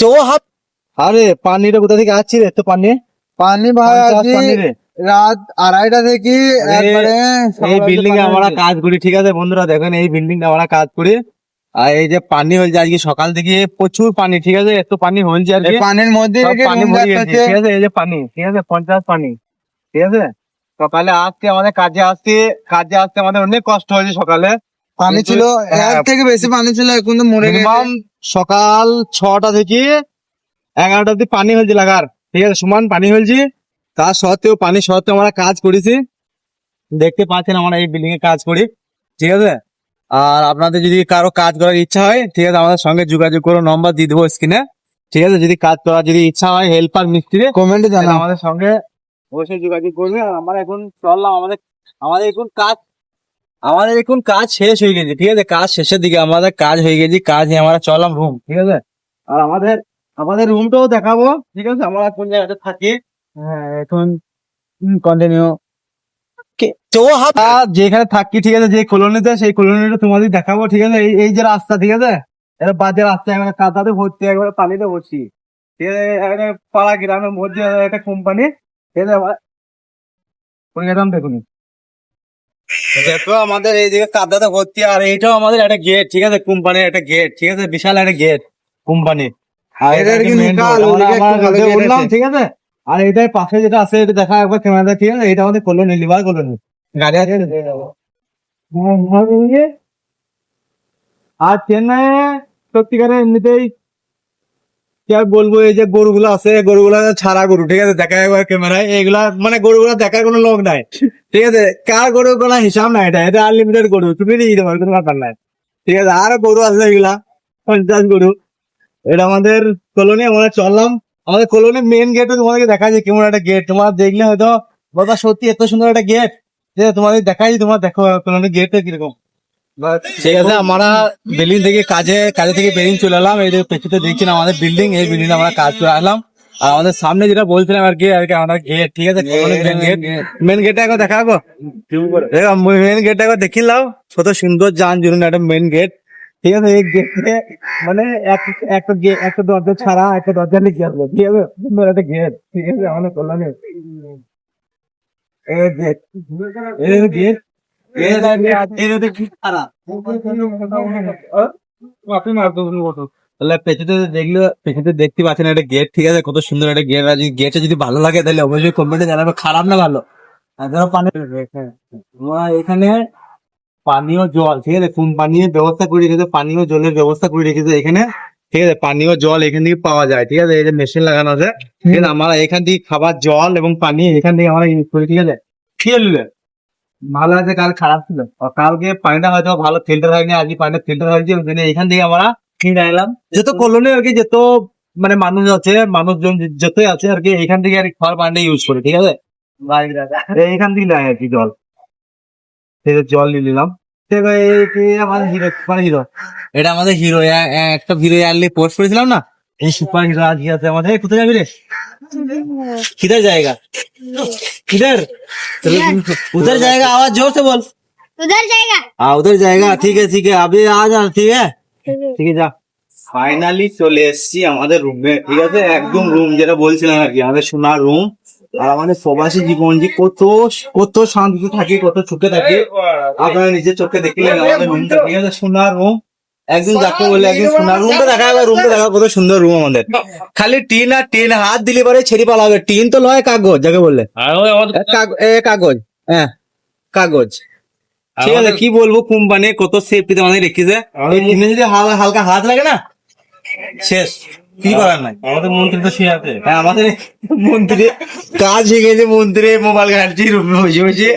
তো হাফ আরে পানিটা কোথা থেকে আসছে রে? তো পানি? পানি ভাই আজকে রাত আড়াইটা থেকে একবারে এই বিল্ডিং এ আমরা কাজ করি ঠিক আছে? বন্ধুরা দেখেন এই বিল্ডিং এ আমরা কাজ করি। আর এই যে পানি হয়েছে আজকে সকাল থেকে প্রচুর পানি ঠিক আছে? এত পানি হয়েছে আর পানির মধ্যে পানি ভরে গেছে, ঠিক আছে? এই যে পানি ঠিক আছে? পঞ্চাশ পানি ঠিক আছে? সকালে আসতে আমাদের কাজে আসতে কাজে আসতে আমাদের অনেক কষ্ট হয়েছে সকালে। পানি ছিল হ্যাঁ। এক থেকে বেশি পানি ছিল এখন তো মরে গেছে। সকাল ছটা থেকে এগারোটা অব্দি পানি হয়েছে লাগার। ঠিক আছে সমান পানি হয়েছে তার সত্ত্বেও পানি সত্ত্বেও আমরা কাজ করেছি। দেখতে পাচ্ছেন আমরা এই বিল্ডিং এ কাজ করি। ঠিক আছে? আর আপনাদের যদি কারও কাজ করার ইচ্ছা হয় ঠিক আছে আমাদের সঙ্গে যোগাযোগ করো নম্বর দিয়ে দেবো স্ক্রিনে ঠিক আছে যদি কাজ করার যদি ইচ্ছা হয় হেল্পার মিস্ত্রি কমেন্টে জানাও। আমাদের সঙ্গে অবশ্যই যোগাযোগ করবে। আর আমরা এখন চললাম আমাদের আমাদের এখন কাজ আমাদের এখন কাজ শেষ হয়ে গেছে ঠিক আছে? কাজ শেষের দিকে আমাদের কাজ হয়ে গেছে কাজ নিয়ে আমরা চললাম রুম ঠিক আছে? আর আমাদের আমাদের রুমটাও দেখাবো ঠিক আছে? আমরা কোন জায়গাতে থাকি হ্যাঁ এখন কন্টিনিউ তো যেখানে থাকি ঠিক আছে? যে কলোনিতে সেই কলোনিটা তোমাদের দেখাবো ঠিক আছে? এই এই যে রাস্তা ঠিক আছে? এটা বাজে রাস্তা এখানে কাদাতে ভর্তি একবারে পানিতে ভর্তি। ঠিক আছে? পাড়া গ্রামের মধ্যে একটা কোম্পানি ঠিক আছে? পরিকাঠাম দেখুন। দেখো আমাদের এইদিকে কাদাতে ভর্তি আর এইটাও আমাদের একটা গেট ঠিক আছে? কোম্পানির একটা গেট ঠিক আছে? বিশাল একটা গেট কোম্পানি। ঠিক আছে? আর এটাই পাশে যেটা আছে এটা দেখা একবার ক্যামেরা ঠিক আছে? এটা আমাদের কলোনি লিভার কলোনি গাড়ি আছে। হ্যাঁ, হ্যাঁ? আর চেন্নাই সত্যিকারে এমনিতেই আর বলব, এই যে গরুগুলো আছে, গরুগুলো ছাড়া গরু, ঠিক আছে? দেখা একবার ক্যামেরায় এগুলা মানে গরুগুলো দেখার কোনো লোক নাই। ঠিক আছে? কার গরু কোনো হিসাব নাই এটা এটা আনলিমিটেড গরু, তুমি দিয়ে দিতে পারো, কোনো ব্যাপার নাই। ঠিক আছে? আর গরু আছে এগুলা, পঞ্চাশ গরু। এটা আমাদের কলোনি আমরা চললাম। আমাদের কলোনির মেন গেটও তোমাদেরকে দেখা যায় কেমন একটা গেট তোমার দেখলে হয়তো বাবা সত্যি এত সুন্দর একটা গেট আছে? তোমাদের দেখাই তোমার দেখো কলোনির গেটটা কীরকম। ঠিক আছে আমরা বিল্ডিং থেকে কাজে কাজে থেকে বেরিয়ে চলে এলাম। এই পেছনে দেখছেন আমাদের বিল্ডিং এই বিল্ডিং আমরা কাজ করে আসলাম। আর আমাদের সামনে যেটা বলছিলাম আর কি আর কি আমরা গেট ঠিক আছে? মেন গেট গেটটা একবার দেখাবো? মেন গেটটা একবার দেখি লাও কত সুন্দর যান জুড়ে একটা মেন গেট ঠিক আছে এই গেটে মানে এক একটা একটা দরজা ছাড়া একটা দরজা লিখে আসব ঠিক আছে সুন্দর একটা গেট ঠিক আছে আমাদের কল্যাণে। এই গেট এই গেট পেছনে দেখলে পেছনে দেখতে পাচ্ছেন একটা গেট ঠিক আছে? কত সুন্দর একটা গেট আছে গেটে যদি ভালো লাগে তাহলে অবশ্যই কমেন্টে জানাবে খারাপ না ভালো। পানি এখানে পানীয় জল ঠিক আছে? কোন পানীয় ব্যবস্থা করে রেখেছে পানীয় জলের ব্যবস্থা করে রেখেছে এখানে ঠিক আছে? পানীয় জল এখান থেকে পাওয়া যায় ঠিক আছে? এই যে মেশিন লাগানো আছে আমরা এখান থেকে খাবার জল এবং পানি এখান থেকে আমরা ইউজ করি ঠিক আছে? খেয়ে নিলে। ভালো আছে কাল খারাপ ছিল। কালকে পানিটা হয়তো ভালো ফিল্টার হয়নি আজকে পানিটা ফিল্টার হয়েছে ওই জন্য এখান থেকে আমরা কিনে এলাম। যত কলোনি আর কি যত মানে মানুষ আছে মানুষজন যতই আছে আর কি এখান থেকে আর কি খাওয়ার পানিটা ইউজ করে ঠিক আছে? এইখান থেকে নেয় আর কি জল। জল নিয়ে নিলাম। ঠিক আছে হিরো সুপার হিরো এটা আমাদের হিরো একটা হিরো পোস্ট করেছিলাম না? এই সুপার হিরো আজকে আছে আমাদের। কোথায় যাবি রে? কিধর জায়গা। किधर उधर जाएगा आवाज जोर से बोल उधर जाएगा हाँ उधर जाएगा ठीक है ठीक है अभी आ जा ঠিক আছে ঠিক আছে যা ফাইনালি চলে এসেছি আমাদের রুমে ঠিক আছে একদম রুম যেটা বলছিলাম আর কি আমাদের সোনার রুম আর আমাদের প্রবাসী জীবন যে কত কত শান্তিতে থাকে কত সুখে থাকে আপনারা নিজের চোখে দেখলেন আমাদের রুমটা ঠিক আছে সোনার রুম একদিন যাকে বলে একদিন সোনার রুমটা দেখা যাবে রুমটা দেখা কত সুন্দর রুম আমাদের। খালি টিন আর টিন হাত দিলে পরে ছেড়ে পালাবে। টিন তো লয় কাগজ যাকে বললে এ কাগজ হ্যাঁ কাগজ। ঠিক আছে কি বলব কোম্পানি কত সেফটি আমাদের রেখেছে। এই টিনে যদি হালকা হালকা হাত লাগে না শেষ। কি করার নাই? আমাদের মন্ত্রী তো শুয়ে আছে হ্যাঁ আমাদের মন্ত্রী কাজ হয়ে গেছে মন্ত্রী মোবাইল ঘাটছি রুমে বসে বসে।